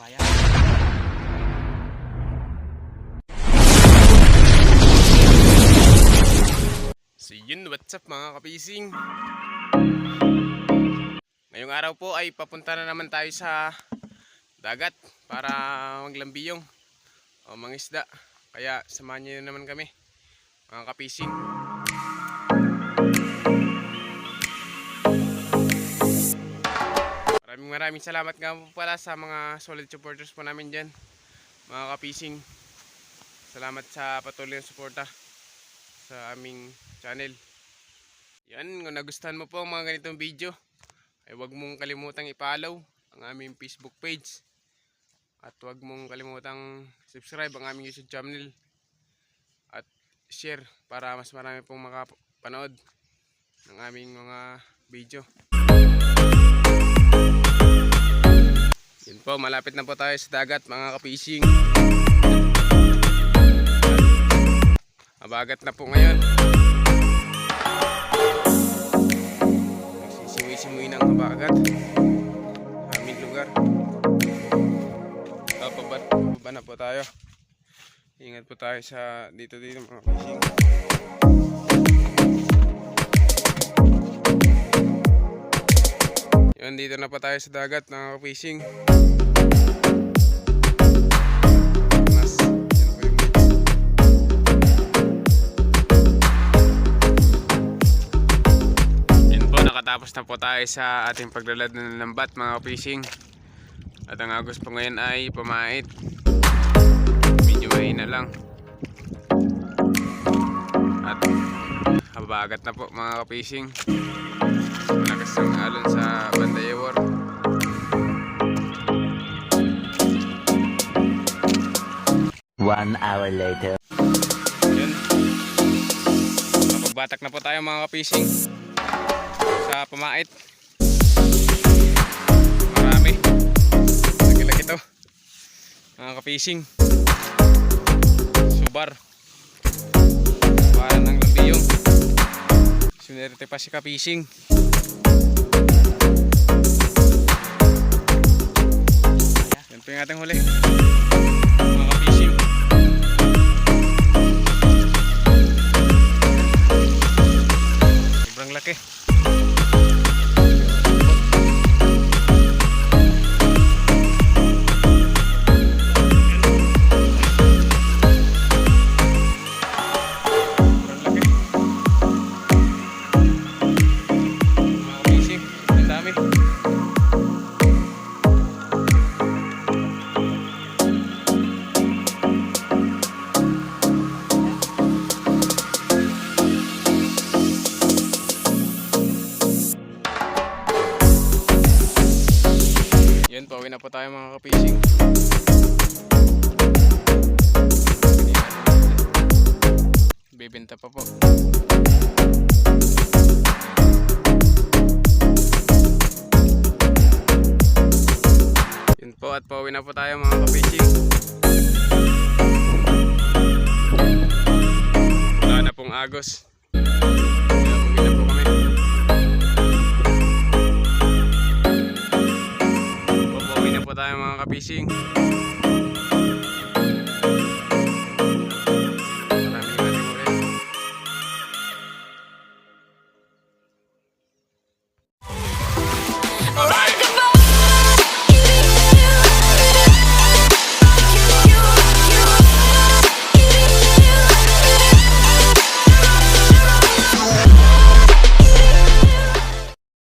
kaya. So yun, what's up mga kapising? Ngayong araw po ay papunta na naman tayo sa dagat para maglambiyong o mangisda. Kaya samahan niyo naman kami mga kapising. Maraming salamat nga po pala sa mga solid supporters po namin dyan mga kapising. Salamat sa patuloy na suporta sa aming channel. Yan, kung nagustuhan mo po ang mga ganitong video, ay huwag mong kalimutang i-follow ang aming Facebook page. At huwag mong kalimutang subscribe ang aming YouTube channel. At share para mas marami pong makapanood ng aming mga video. Yun po, malapit na po tayo sa dagat mga kapishing. Mabagat na po ngayon. Nagsisimuy-simuy ng habagat sa aming lugar. So, paba, paba na po tayo. Ingat po tayo sa dito dito mga fishing. Yun, dito na po tayo sa dagat mga fishing. Nakatapos na po tayo sa ating paglalad ng lambat mga fishing. At ang agos po ngayon ay pamait. Medyo mahina lang. Habagat na po mga fishing. Malakas ang alon sa Bandayawar. One hour later. Yun. Mapagbatak na po tayo mga fishing. Sa pamait. Marami. Laki-laki to. Mga ka-fishing. Subar. Sunerte pa si ka-fishing. Yan po yung ating huli. Po tayo mga ka-fishing. Bibenta pa po. Yun po at pauwi na po tayo mga ka-fishing. Wala na pong agos. Pauwi